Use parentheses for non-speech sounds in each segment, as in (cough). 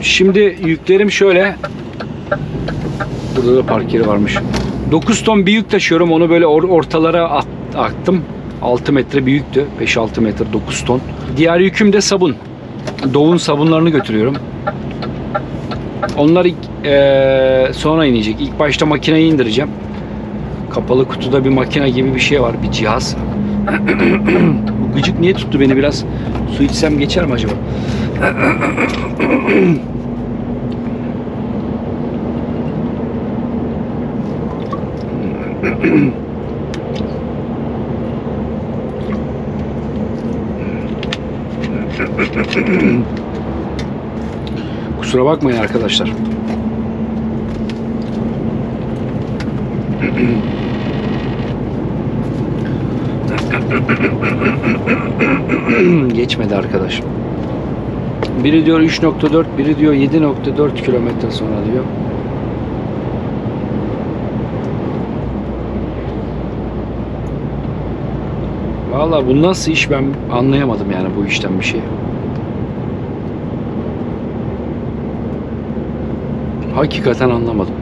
Şimdi yüklerim şöyle. Burada da park yeri varmış. 9 ton bir yük taşıyorum. Onu böyle or- ortalara at- attım. 6 metre büyüktü. 5-6 metre 9 ton. Diğer yüküm de sabun. Doğun sabunlarını götürüyorum. Onlar ilk, sonra inecek. İlk başta makineyi indireceğim. Kapalı kutuda bir makine gibi bir şey var. Bir cihaz. (clears throat) Bu gıcık niye tuttu beni biraz? Su içsem geçer mi acaba? Kusura bakmayın arkadaşlar. (clears throat) Geçmedi arkadaş. Biri diyor 3.4, biri diyor 7.4 kilometre sonra diyor. Valla bu nasıl iş ben anlayamadım yani bu işten bir şey. Hakikaten anlamadım.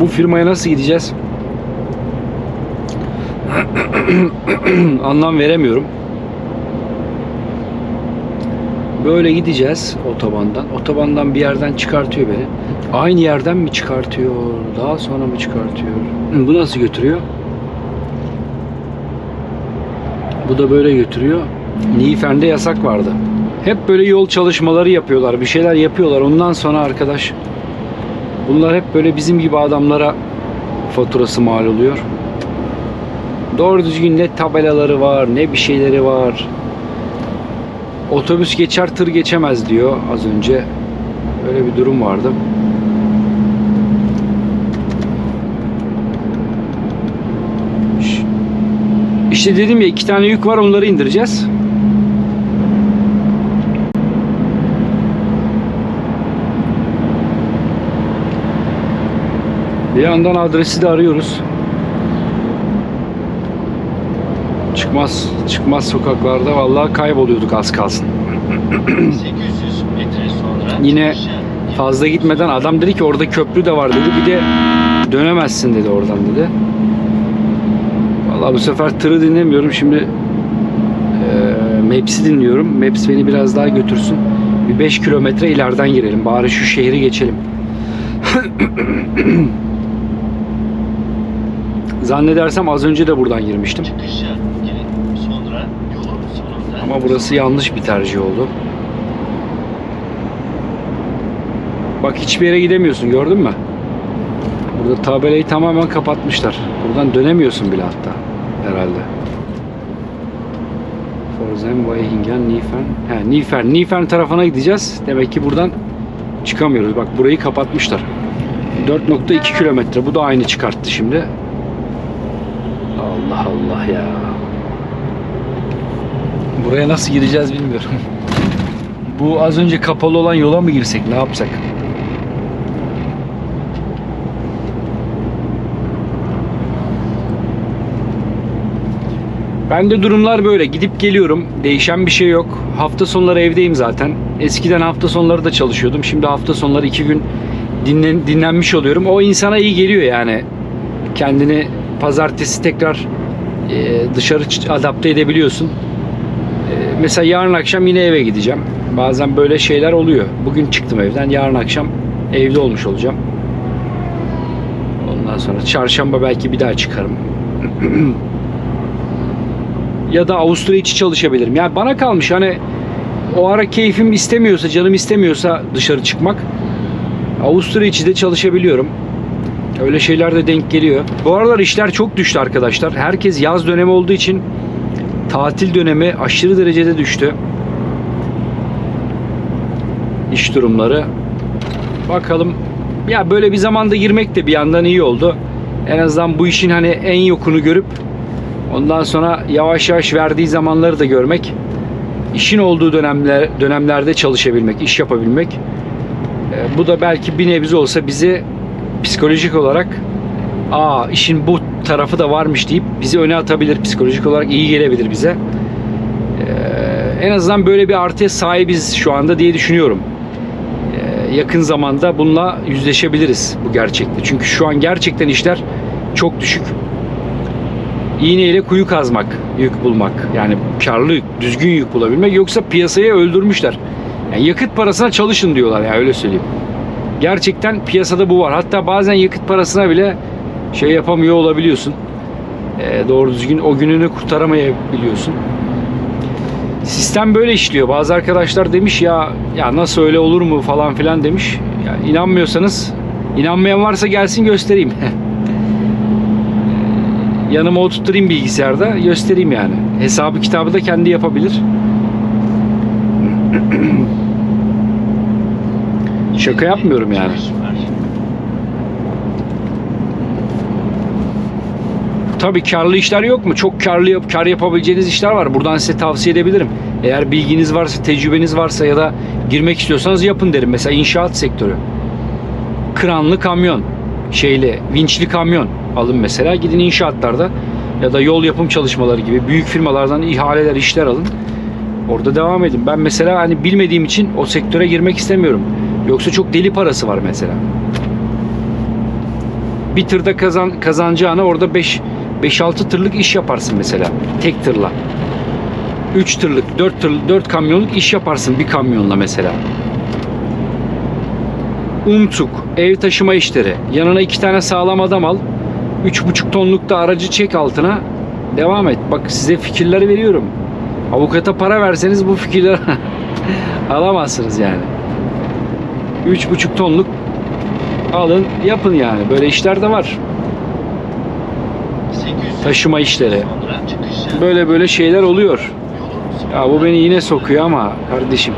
Bu firmaya nasıl gideceğiz? (clears throat) Anlam veremiyorum. Böyle gideceğiz otobandan. Otobandan bir yerden çıkartıyor beni. Aynı yerden mi çıkartıyor? Daha sonra mı çıkartıyor? Bu nasıl götürüyor? Bu da böyle götürüyor. Niğfen'de yasak vardı. Hep böyle yol çalışmaları yapıyorlar. Bir şeyler yapıyorlar. Ondan sonra arkadaş bunlar hep böyle bizim gibi adamlara faturası mal oluyor. Doğru düzgün ne tabelaları var ne bir şeyleri var. Otobüs geçer tır geçemez diyor az önce. Öyle bir durum vardı. İşte dedim ya iki tane yük var onları indireceğiz. Bir yandan adresi de arıyoruz. Çıkmaz, çıkmaz sokaklarda vallahi kayboluyorduk az kalsın. 800 metre sonra Yine Fazla gitmeden adam dedi ki orada köprü de var dedi. Bir de dönemezsin dedi oradan dedi. Vallahi bu sefer tırı dinlemiyorum. Şimdi e, Maps'i dinliyorum. Maps beni biraz daha götürsün. Bir 5 kilometre ileriden girelim. Bari şu şehri geçelim. (clears throat) Zannedersem az önce de buradan girmiştim. çıkışa girin. Sonra yolun sonunda Ama burası yanlış bir tercih oldu. Bak hiçbir yere gidemiyorsun gördün mü? Burada tabelayı tamamen kapatmışlar. Buradan dönemiyorsun bile hatta herhalde. Forzen, Weihingen, Nifen. He, Nifen. Nifen tarafına gideceğiz. Demek ki buradan çıkamıyoruz. Bak burayı kapatmışlar. 4.2 kilometre. Bu da aynı çıkarttı şimdi. Allah Allah ya. Buraya nasıl gireceğiz bilmiyorum. Bu az önce kapalı olan yola mı girsek ne yapsak? Bende durumlar böyle. Gidip geliyorum. Değişen bir şey yok. Hafta sonları evdeyim zaten. Eskiden hafta sonları da çalışıyordum. Şimdi hafta sonları iki gün dinlen, dinlenmiş oluyorum. O insana iyi geliyor yani. Kendini pazartesi tekrar e, dışarı adapte edebiliyorsun. Mesela yarın akşam yine eve gideceğim. Bazen böyle şeyler oluyor. Bugün çıktım evden. Yarın akşam evde olmuş olacağım. Ondan sonra çarşamba belki bir daha çıkarım. (clears throat) ya da Avusturya içi çalışabilirim. Yani bana kalmış hani o ara keyfim istemiyorsa, canım istemiyorsa dışarı çıkmak Avusturya içi de çalışabiliyorum. Öyle şeyler de denk geliyor. Bu aralar işler çok düştü arkadaşlar. Herkes yaz dönemi olduğu için tatil dönemi aşırı derecede düştü. İş durumları. Bakalım. Ya böyle bir zamanda girmek de bir yandan iyi oldu. En azından bu işin hani en yokunu görüp ondan sonra yavaş yavaş verdiği zamanları da görmek. işin olduğu dönemler dönemlerde çalışabilmek, iş yapabilmek. E, bu da belki bir nebze olsa bizi psikolojik olarak aa işin bu tarafı da varmış deyip bizi öne atabilir. Psikolojik olarak iyi gelebilir bize. Ee, en azından böyle bir artıya sahibiz şu anda diye düşünüyorum. Ee, yakın zamanda bununla yüzleşebiliriz bu gerçekte. Çünkü şu an gerçekten işler çok düşük. İğneyle kuyu kazmak, yük bulmak. Yani karlı düzgün yük bulabilmek. Yoksa piyasayı öldürmüşler. Yani yakıt parasına çalışın diyorlar ya öyle söyleyeyim. Gerçekten piyasada bu var. Hatta bazen yakıt parasına bile şey yapamıyor olabiliyorsun. Ee, doğru düzgün o gününü kurtaramayabiliyorsun. Sistem böyle işliyor. Bazı arkadaşlar demiş ya ya nasıl öyle olur mu falan filan demiş. Ya inanmıyorsanız inanmayan varsa gelsin göstereyim. (laughs) Ee, Yanıma oturtturayım bilgisayarda göstereyim yani. Hesabı kitabı da kendi yapabilir. (clears throat) Şaka yapmıyorum yani. Tabii karlı işler yok mu? Çok karlı yap, kar yapabileceğiniz işler var. Buradan size tavsiye edebilirim. Eğer bilginiz varsa, tecrübeniz varsa ya da girmek istiyorsanız yapın derim. Mesela inşaat sektörü. Kranlı kamyon, şeyli, vinçli kamyon alın mesela. Gidin inşaatlarda ya da yol yapım çalışmaları gibi büyük firmalardan ihaleler, işler alın. Orada devam edin. Ben mesela hani bilmediğim için o sektöre girmek istemiyorum. Yoksa çok deli parası var mesela. Bir tırda kazan kazanacağına orada 5 5-6 tırlık iş yaparsın mesela tek tırla. 3 tırlık, 4 tır, 4 kamyonluk iş yaparsın bir kamyonla mesela. Umtuk, ev taşıma işleri. Yanına iki tane sağlam adam al. 3,5 tonluk da aracı çek altına. Devam et. Bak size fikirleri veriyorum. Avukata para verseniz bu fikirleri (laughs) alamazsınız yani. 3,5 tonluk alın yapın yani. Böyle işler de var. 800 Taşıma işleri. Böyle böyle şeyler oluyor. Ya bu beni yine sokuyor ama kardeşim.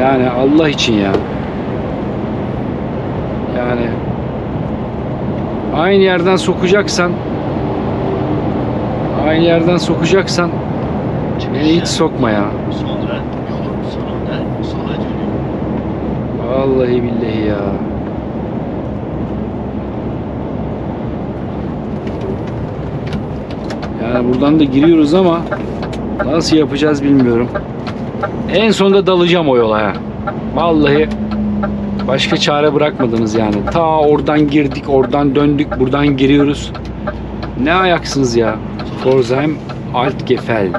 Yani Allah için ya. Yani aynı yerden sokacaksan aynı yerden sokacaksan beni hiç sokma ya. Vallahi billahi ya. Yani buradan da giriyoruz ama nasıl yapacağız bilmiyorum. En sonunda dalacağım o yola ya. Vallahi başka çare bırakmadınız yani. Ta oradan girdik, oradan döndük, buradan giriyoruz. Ne ayaksınız ya. Pforzheim Altgefell.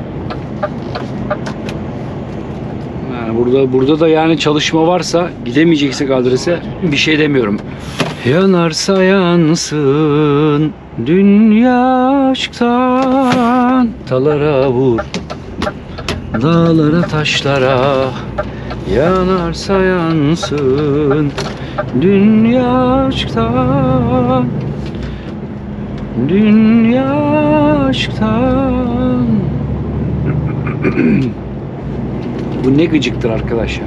Yani burada burada da yani çalışma varsa gidemeyeceksek adrese bir şey demiyorum. Yanarsa yansın dünya aşktan talara vur dağlara taşlara yanarsa yansın dünya aşktan dünya aşktan (clears throat) Bu ne gıcıktır arkadaş ya.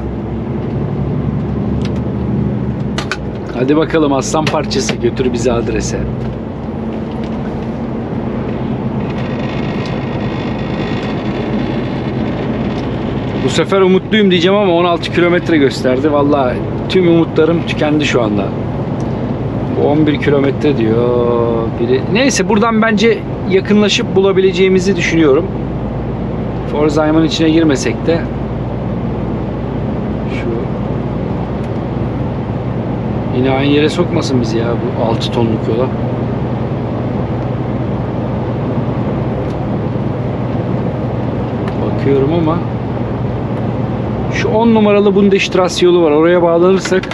Hadi bakalım aslan parçası götür bizi adrese. Bu sefer umutluyum diyeceğim ama 16 kilometre gösterdi. Vallahi tüm umutlarım tükendi şu anda. Bu 11 kilometre diyor. Biri... Neyse buradan bence yakınlaşıp bulabileceğimizi düşünüyorum. Forzheim'ın içine girmesek de şu yine aynı yere sokmasın bizi ya bu 6 tonluk yola. Bakıyorum ama şu 10 numaralı Bundesstraße yolu var. Oraya bağlanırsak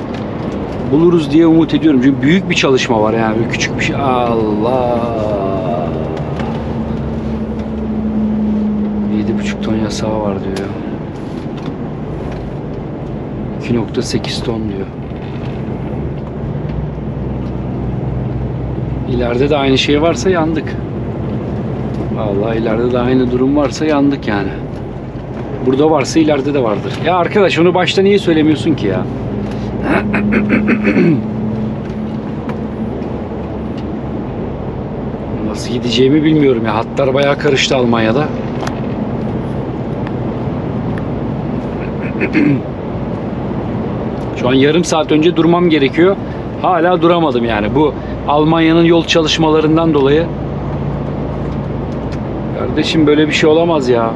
buluruz diye umut ediyorum. Çünkü büyük bir çalışma var yani. Küçük bir şey. Allah. 7,5 ton yasağı var diyor ya. 2.8 ton diyor. İleride de aynı şey varsa yandık. Vallahi ileride de aynı durum varsa yandık yani. Burada varsa ileride de vardır. Ya arkadaş onu başta niye söylemiyorsun ki ya? (clears throat) Nasıl gideceğimi bilmiyorum ya. Hatlar bayağı karıştı Almanya'da. (clears throat) Şu an yarım saat önce durmam gerekiyor. Hala duramadım yani. Bu Almanya'nın yol çalışmalarından dolayı. Kardeşim böyle bir şey olamaz ya.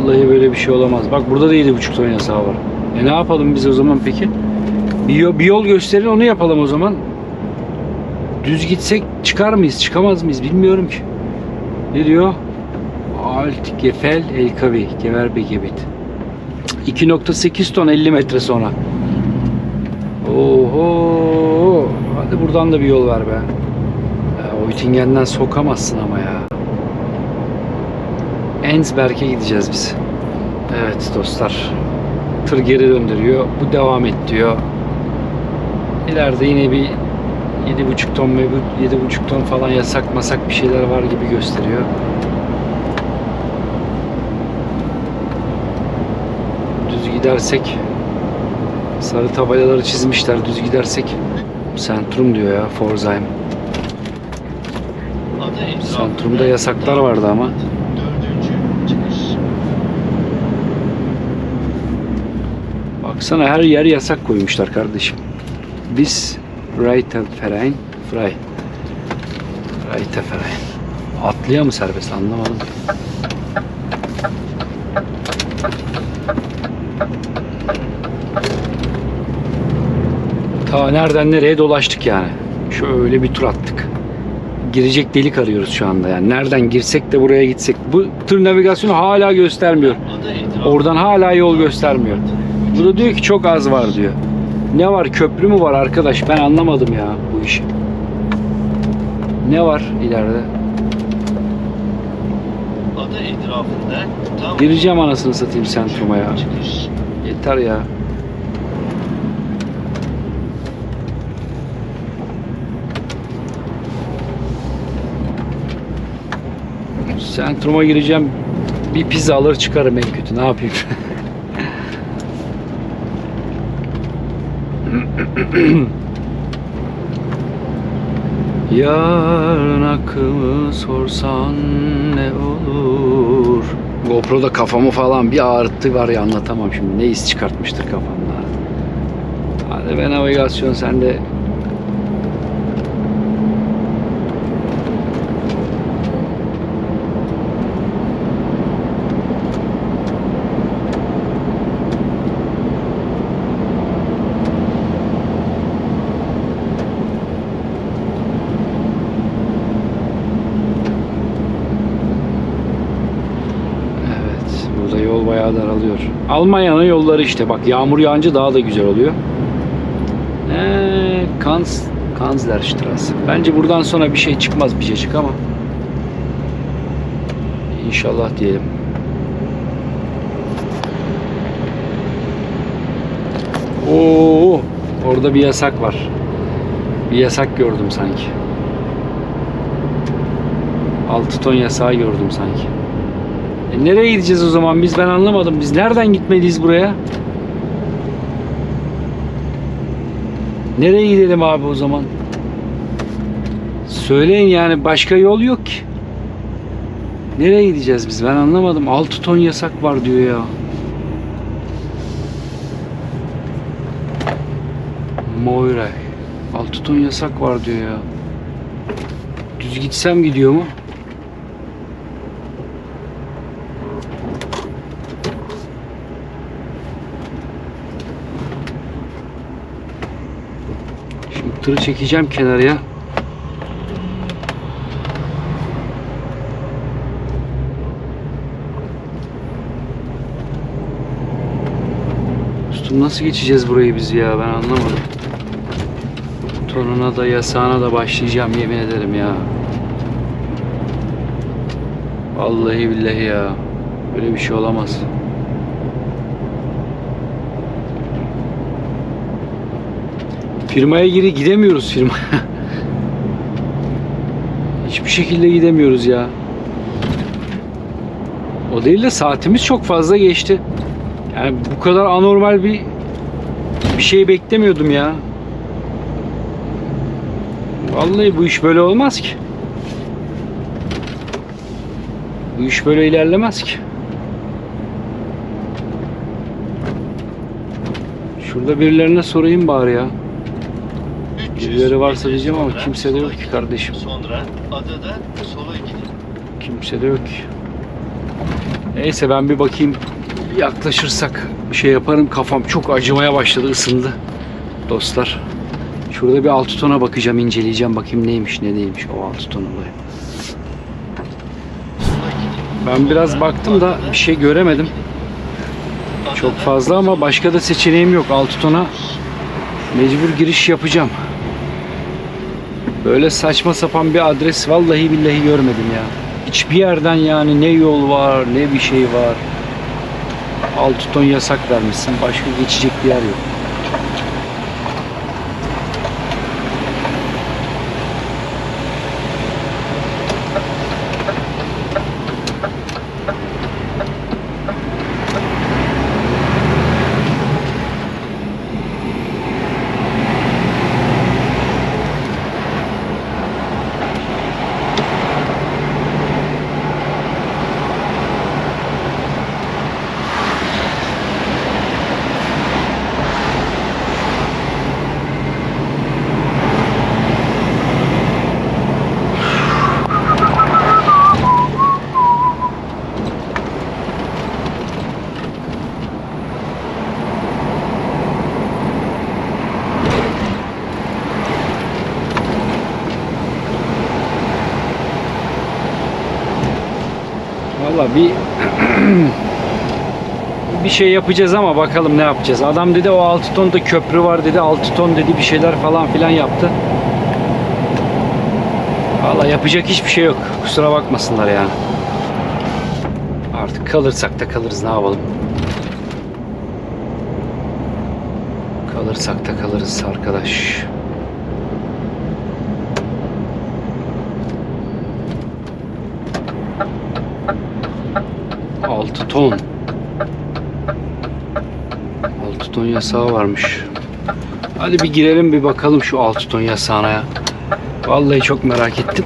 Vallahi böyle bir şey olamaz. Bak burada da 7,5 ton yasağı var. E ne yapalım biz o zaman peki? Bir yol, bir yol gösterin onu yapalım o zaman. Düz gitsek çıkar mıyız? Çıkamaz mıyız? Bilmiyorum ki. Ne diyor? Alt Gefel Elkavi Geverbegebit 2.8 ton 50 metre sonra. Oho! Hadi buradan da bir yol ver be. Ya, Oytingen'den sokamazsın ama ya. Ensberg'e gideceğiz biz. Evet dostlar. Tır geri döndürüyor. Bu devam et diyor. İleride yine bir 7,5 ton ve bu 7,5 ton falan yasak masak bir şeyler var gibi gösteriyor. Düz gidersek sarı tabelaları çizmişler. Düz gidersek Centrum diyor ya Forzheim. Centrum'da yasaklar vardı ama. Dördüncü çıkış. Baksana her yer yasak koymuşlar kardeşim. Biz Reiterverein Frei. Reiterverein. Atlıya mı serbest anlamadım. Ta nereden nereye dolaştık yani. Şöyle bir tur attık. Girecek delik arıyoruz şu anda yani. Nereden girsek de buraya gitsek. Bu tır navigasyonu hala göstermiyor. Etrafında Oradan hala yol göstermiyor. Bu da diyor ki çok az var diyor. Ne var köprü mü var arkadaş ben anlamadım ya bu işi. Ne var ileride? Ada etrafında tam Gireceğim anasını satayım sentruma ya. çıkış. Yeter ya. Sentruma gireceğim. Bir pizza alır çıkarım en kötü. Ne yapayım? (laughs) (clears throat) Yarın hakkımı sorsan ne olur? GoPro'da kafamı falan bir ağrıttı var ya anlatamam şimdi. Ne iz çıkartmıştır kafamda. Hadi be navigasyon sen de Evet, burada yol bayağı daralıyor. Almanya'nın yolları işte. Bak yağmur yağınca daha da güzel oluyor. Ee, Kanz, Kanzlerstraße. Bence buradan sonra bir şey çıkmaz bir şey çık ama. İnşallah diyelim. Oo, orada bir yasak var. Bir yasak gördüm sanki. 6 ton yasağı gördüm sanki. E nereye gideceğiz o zaman biz ben anlamadım. Biz nereden gitmeliyiz buraya? Nereye gidelim abi o zaman? Söyleyin yani başka yol yok ki. Nereye gideceğiz biz ben anlamadım. 6 ton yasak var diyor ya. Moira. 6 ton yasak var diyor ya. Düz gitsem gidiyor mu? Tırı çekeceğim kenarıya. Dostum nasıl geçeceğiz burayı biz ya ben anlamadım. Tonuna da yasağına da başlayacağım yemin ederim ya. Vallahi billahi ya. Böyle bir şey olamaz. Firmaya giri gidemiyoruz firma. (laughs) Hiçbir şekilde gidemiyoruz ya. O değil de saatimiz çok fazla geçti. Yani bu kadar anormal bir bir şey beklemiyordum ya. Vallahi bu iş böyle olmaz ki. Bu iş böyle ilerlemez ki. Şurada birilerine sorayım bari ya. 300 Birileri varsa diyeceğim ama kimse de yok ki kardeşim. Sonra adada sola gidin. Kimse de yok ki. Neyse ben bir bakayım. Yaklaşırsak şey yaparım. Kafam çok acımaya başladı, ısındı. Dostlar. Şurada bir altı tona bakacağım, inceleyeceğim. Bakayım neymiş, ne değilmiş o altı ton olayı. Ben biraz baktım da bir şey göremedim. Çok fazla ama başka da seçeneğim yok. Altı tona mecbur giriş yapacağım. Böyle saçma sapan bir adres vallahi billahi görmedim ya. Hiçbir yerden yani ne yol var ne bir şey var. 6 ton yasak vermişsin. Başka geçecek bir yer yok. Valla bir bir şey yapacağız ama bakalım ne yapacağız. Adam dedi o 6 ton da köprü var dedi. 6 ton dedi bir şeyler falan filan yaptı. Valla yapacak hiçbir şey yok. Kusura bakmasınlar yani. Artık kalırsak da kalırız ne yapalım. Kalırsak da kalırız arkadaş. Altı ton. 6 ton yasağı varmış. Hadi bir girelim bir bakalım şu 6 ton yasağına ya. Vallahi çok merak ettim.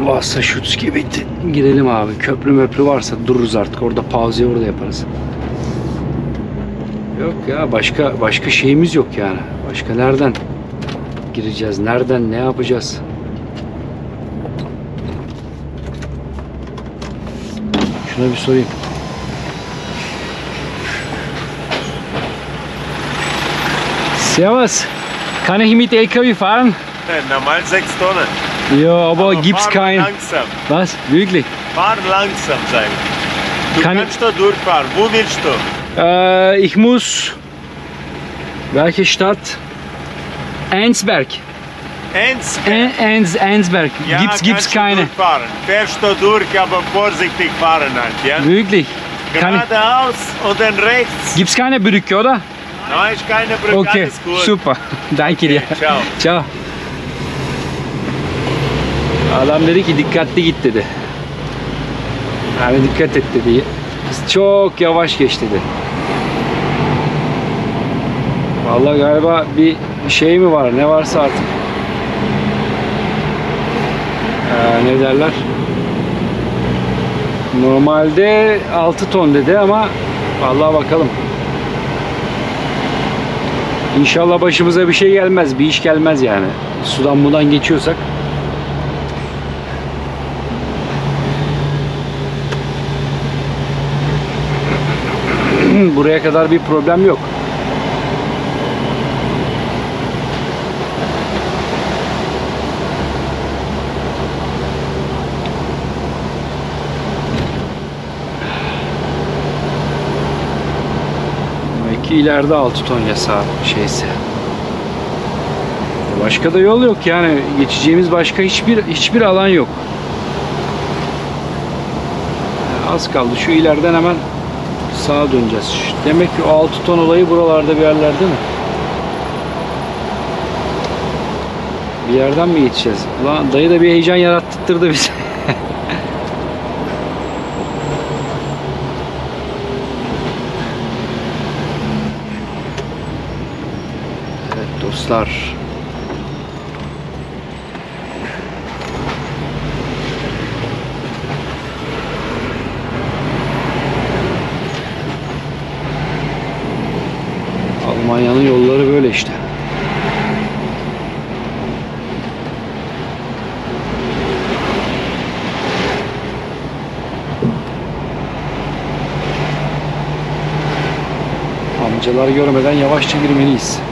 Varsa şut gibi girelim abi. Köprü möprü varsa dururuz artık. Orada pauzeyi orada yaparız. Yok ya başka başka şeyimiz yok yani. Başka nereden gireceğiz? Nereden ne yapacağız? Şuna bir sorayım. Servus. Kann ich mit LKW fahren? Normal 6 Tonnen. Ja, aber, gibt's fahren kein. Langsam. Was? Wirklich? Fahr langsam, ich. Du Kann- kannst da durchfahren. Wo willst du? Äh, ich muss. Welche Stadt? Einsberg. Eins. Ein- Eins, Einsberg. Ja, gibt's gibt's keine. Durchfahren. Fährst du durch, aber vorsichtig fahren halt, ja? Wirklich? Geradeaus und dann rechts. gibt's keine Brücke, oder? Nein, ist keine Brücke, Okay, alles gut. super. Danke dir. ciao. Ciao. Adam dedi ki dikkatli git dedi. Yani dikkat et dedi. Çok yavaş geç dedi. Vallahi galiba bir şey mi var ne varsa artık. Ee, ne derler? Normalde 6 ton dedi ama vallahi bakalım. İnşallah başımıza bir şey gelmez, bir iş gelmez yani. Sudan budan geçiyorsak. (clears throat) Buraya kadar bir problem yok. Belki ileride 6 ton yasağı şeyse. Başka da yol yok yani geçeceğimiz başka hiçbir hiçbir alan yok. Az kaldı şu ileriden hemen sağa döneceğiz. Demek ki o 6 ton olayı buralarda bir yerlerde mi? Bir yerden mi geçeceğiz? Ulan dayı da bir heyecan yarattırdı bize. dostlar. Almanya'nın yolları böyle işte. Amcalar görmeden yavaşça girmeliyiz.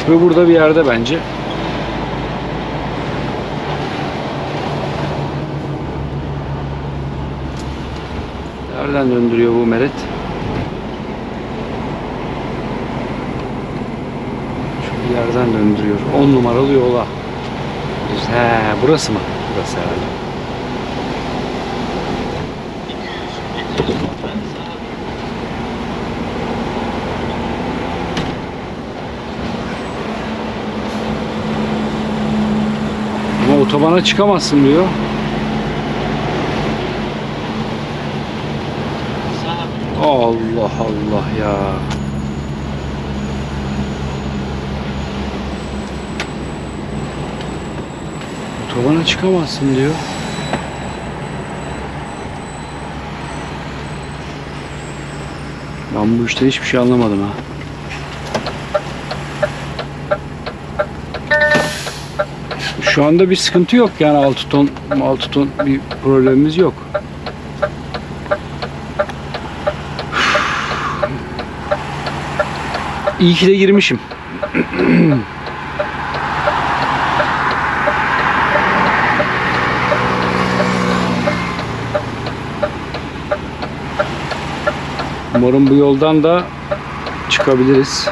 Köprü burada bir yerde bence. Nereden döndürüyor bu meret? Şu yerden döndürüyor. 10 numaralı yola. He, burası mı? Burası herhalde. 200 metre sonra sağa Ama otobana çıkamazsın diyor. Allah Allah ya. Otobana çıkamazsın diyor. Ben bu işten hiçbir şey anlamadım ha. Şu anda bir sıkıntı yok yani 6 ton 6 ton bir problemimiz yok. İyi ki de girmişim. Umarım bu yoldan da çıkabiliriz.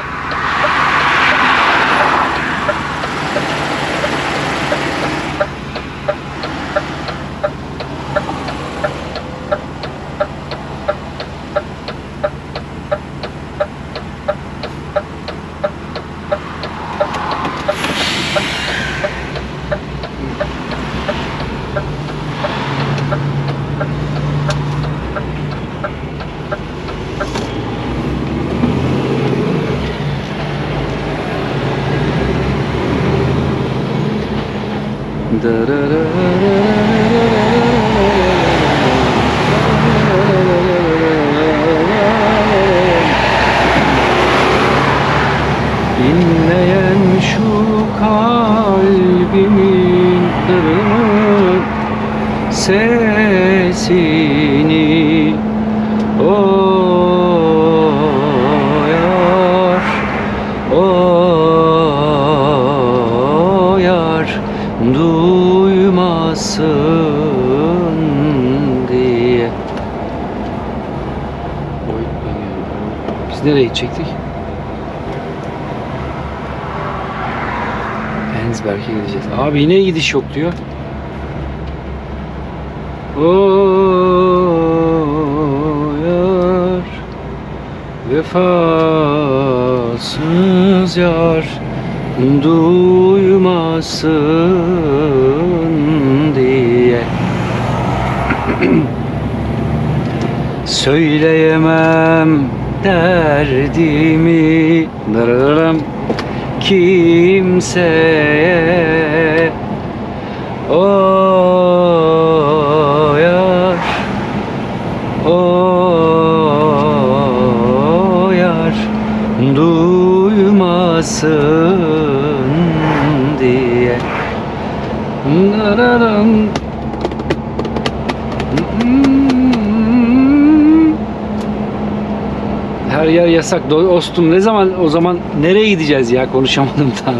İnleyen şu kalbimin kırık sesini o yar o yar duymasın diye. Oy, Biz nereye gidecektik? Enzberg'e gideceğiz. Abi yine gidiş yok diyor. O yar Vefasız yar Duymasın diye (clears throat) Söyleyemem derdimi Dırırım kimseye O yar O yar Duymasın diye Dırırım. Her yer yasak. Do- Dostum ne zaman o zaman nereye gideceğiz ya? Konuşamadım tane.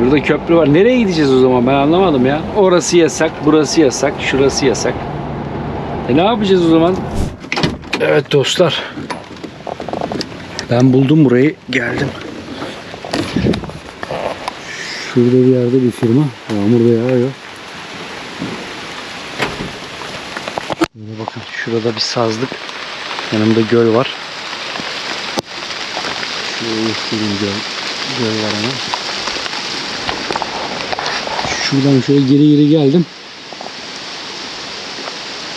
Şurada köprü var. Nereye gideceğiz o zaman? Ben anlamadım ya. Orası yasak, burası yasak, şurası yasak. E ne yapacağız o zaman? Evet dostlar. Ben buldum burayı. Geldim. Şurada bir yerde bir firma. Yağmur da yağıyor. Yine bakın şurada bir sazlık. Yanımda göl var. Şuraya göstereyim göl. Göl var hemen. Şuradan şöyle geri geri geldim.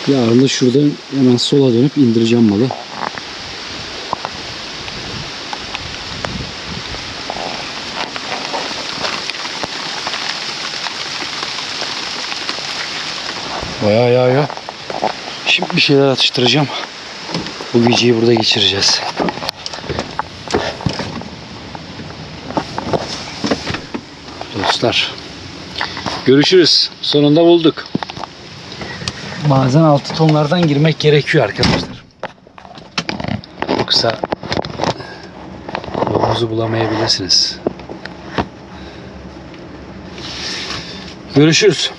Yarın da şuradan hemen sola dönüp indireceğim malı. Bayağı yağıyor. Şimdi bir şeyler atıştıracağım. Bu geceyi burada geçireceğiz. Dostlar. Görüşürüz. Sonunda bulduk. Bazen altı tonlardan girmek gerekiyor arkadaşlar. Yoksa yolunuzu bulamayabilirsiniz. Görüşürüz.